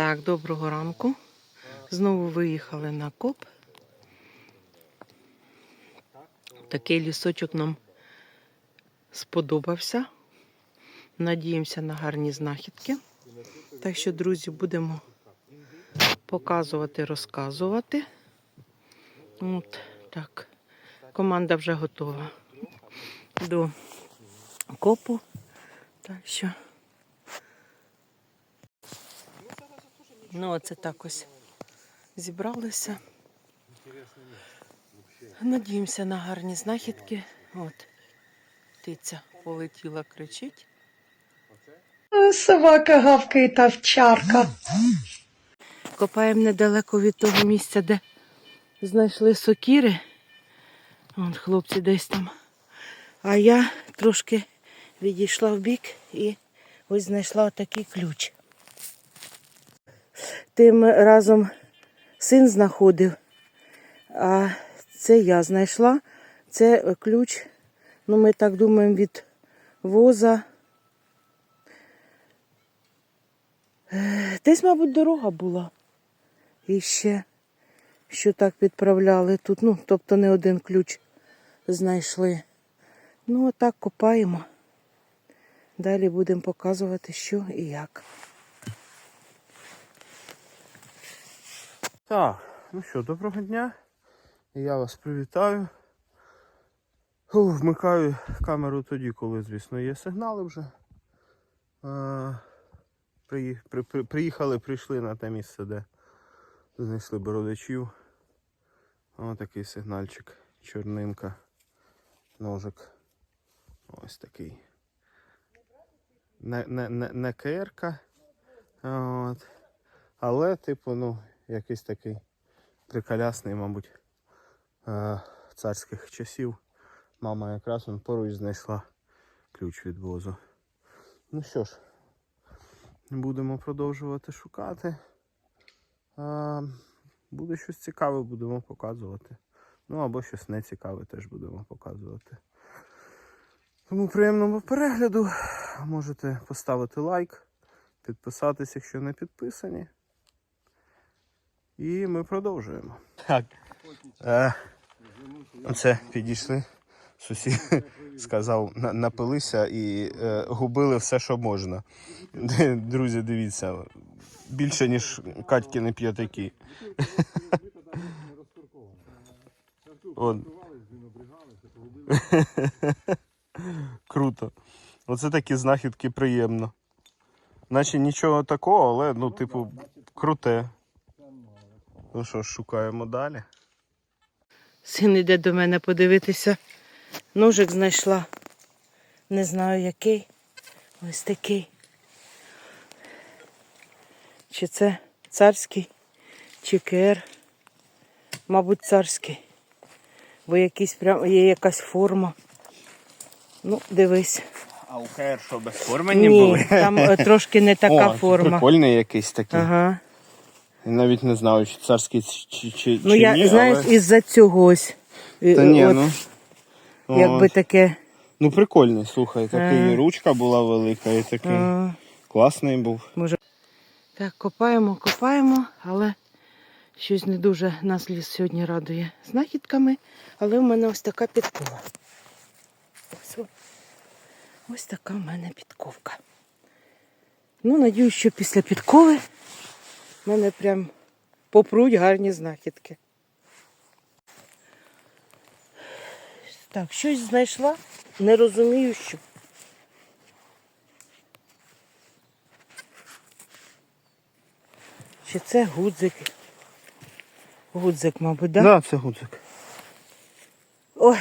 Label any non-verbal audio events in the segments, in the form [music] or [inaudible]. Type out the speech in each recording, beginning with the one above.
Так, доброго ранку. Знову виїхали на коп. Такий лісочок нам сподобався. Надіємося на гарні знахідки. Так що, друзі, будемо показувати, розказувати. От так. Команда вже готова до копу. Так що. Ну, оце так ось зібралися. Надіємося на гарні знахідки. От, птиця полетіла, кричить. Собака гавкає та вчарка. Копаємо недалеко від того місця, де знайшли сокіри. Вон хлопці десь там. А я трошки відійшла в бік і ось знайшла такий ключ. Тим разом син знаходив, а це я знайшла. Це ключ, ну ми так думаємо, від воза. Десь, мабуть, дорога була. І ще, що так відправляли тут. Ну, тобто не один ключ знайшли. Ну, отак копаємо. Далі будемо показувати, що і як. Так, ну що, доброго дня. Я вас привітаю. Фу, вмикаю камеру тоді, коли, звісно, є сигнали вже. А, приї- при- при- приїхали, прийшли на те місце, де знайшли бородачів. Ось такий сигнальчик, чорнинка, ножик. Ось такий. Не, не, не, не КР-ка, От. Але, типу, ну, якийсь такий приколясний, мабуть, е, царських часів. Мама якраз он поруч знайшла ключ від возу. Ну що ж, будемо продовжувати шукати. Буде щось цікаве, будемо показувати. Ну або щось нецікаве теж будемо показувати. Тому приємного перегляду. Можете поставити лайк, підписатися, якщо не підписані. І ми продовжуємо. Так. Е, це підійшли. Сусід [laughs] сказав, напилися і е, губили все, що можна. [laughs] Друзі, дивіться, більше, ніж Катькіни п'ятаки. [laughs] Круто. Оце такі знахідки приємно. Наче нічого такого, але ну, типу, круте. Ну що ж, шукаємо далі. Син іде до мене подивитися. Ножик знайшла. Не знаю який. Ось такий. Чи це царський, чи КР. Мабуть, царський. Бо якийсь прям є якась форма. Ну, дивись. А у КР що без форми Ні, там е, трошки не [laughs] така О, форма. Прикольний якийсь такий. Ага. Навіть не знаю, чи царський чи, чи, Ну чи я ні, знаєш, але... із-за цього ось. е, Та ні, от, ну. якби Ось. таке. Ну прикольний, слухай, такий Ага. ручка була велика, і такий а, класний був. Так, копаємо, копаємо, але щось не дуже нас ліс сьогодні радує знахідками. Але в мене ось така підкова. Ось, ось така в мене підковка. Ну, надіюсь, що після підкови в мене прям попруть гарні знахідки. Так, щось знайшла, не розумію, що. Чи це гудзик? Гудзик, мабуть, так? Да? Да, це гудзик. Ой,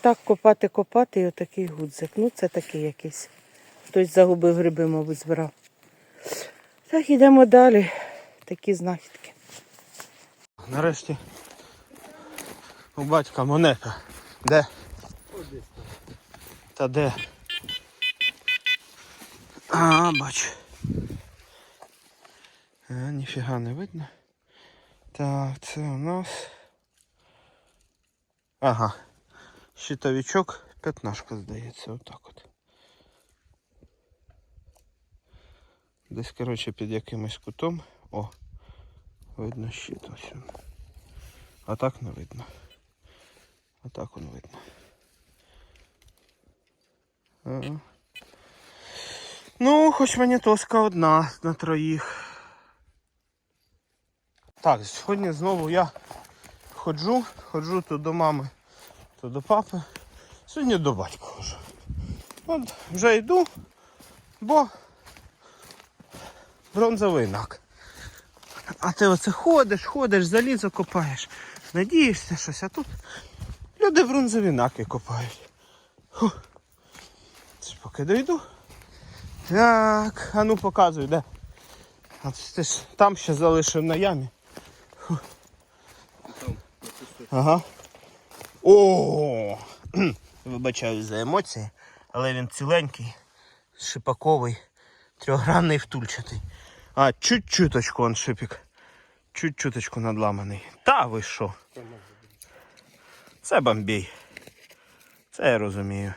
так копати, копати і отакий гудзик. Ну, це такий якийсь. Хтось загубив гриби, мабуть, збирав. Так, йдемо далі. Такі знахідки. Нарешті у батька монета. Де? Та де? А, бач. А, ніфіга не видно. Так, це у нас. Ага. Щитовичок, п'ятнашка, здається, отак от. Десь, коротше, під якимось кутом О, видно щит ось. А так не видно. А так он видно. Ага. Ну, хоч мені тоска одна на троїх. Так, сьогодні знову я ходжу, ходжу то до мами, то до папи. Сьогодні до батька ходжу. От вже йду, бо бронзовий нак. А ти оце ходиш, ходиш, залізо копаєш, надієшся щось, а тут люди бронзові наки копають. Це поки дойду. Так, а ну показуй, де. А ти ж там ще залишив на ямі. Ага. О! [clears throat] Вибачаю за емоції, але він ціленький, шипаковий, трьохгранний втульчатий. А, чуть-чуточку он шипик. Чуть-чуточку надламаний. Та ви що? Це бомбій. Це я розумію.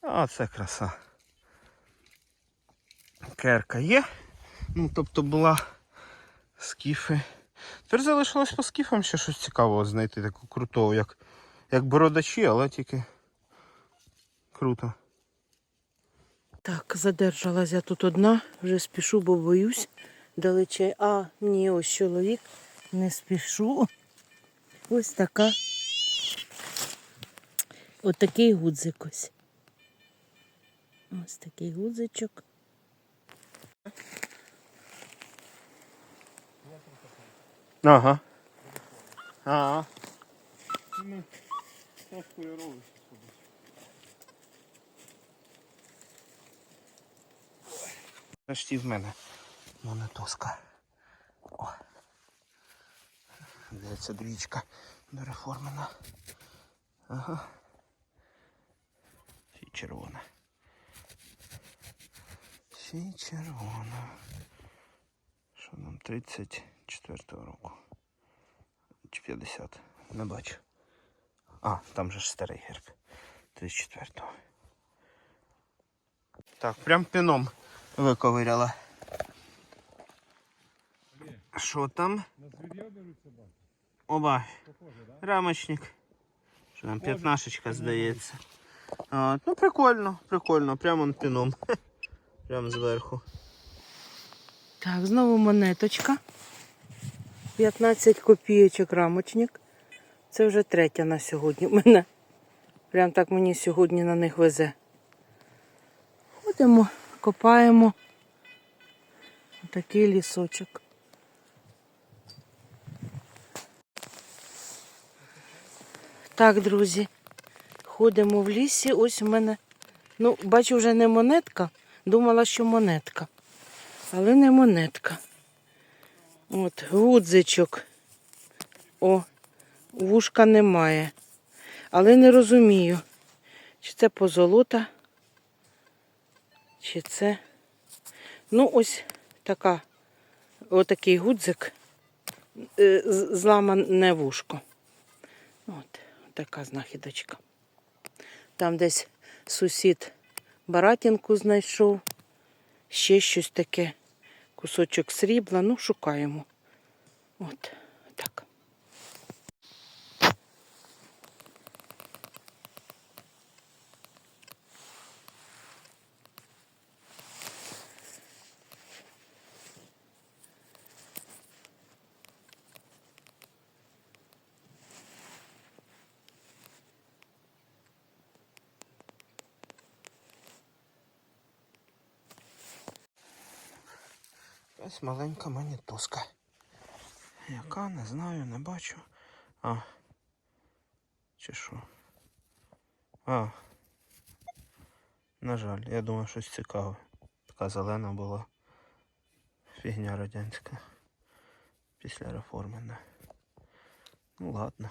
А це краса. Керка є. Ну, тобто була скіфи. Тепер залишилось по скіфам ще щось цікавого знайти, таку крутого, як, як бородачі, але тільки круто. Так, задержалась я тут одна, вже спішу, бо боюсь далече. А, ні, ось чоловік, не спішу. Ось така. Ось такий гудзик ось. Ось такий гудзичок. Ага. Ага. Ну, теж кольоровий. Нарешті в мене монетоска. О. Здається, двічка дореформена. Ага. Ще й червона. Ще й червона. Що нам 34-го року? Чи 50? Не бачу. А, там же ж старий герб. 34-го. Так, прям піном виковиряла. Що там? Оба. Рамочник. Що там, п'ятнашечка, здається. А, ну прикольно, прикольно, прямо піном. [laughs] Прямо зверху. Так, знову монеточка. 15 копійочок рамочник. Це вже третя на сьогодні. в Мене прям так мені сьогодні на них везе. Ходимо, копаємо. Такий лісочок. Так, друзі, ходимо в лісі. Ось у мене, ну, бачу, вже не монетка. Думала, що монетка. Але не монетка. От, гудзичок. О, вушка немає. Але не розумію, чи це позолота, чи це. Ну, ось така, отакий гудзик, е, зламане вушко. От, така знахідочка. Там десь сусід баратінку знайшов, ще щось таке, кусочок срібла, ну, шукаємо. От, так. Ось маленька монетоска. Яка, не знаю, не бачу. А. Чи що? А. На жаль, я думав щось цікаве. Така зелена була. Фігня радянська. Після реформи. не. Ну ладно.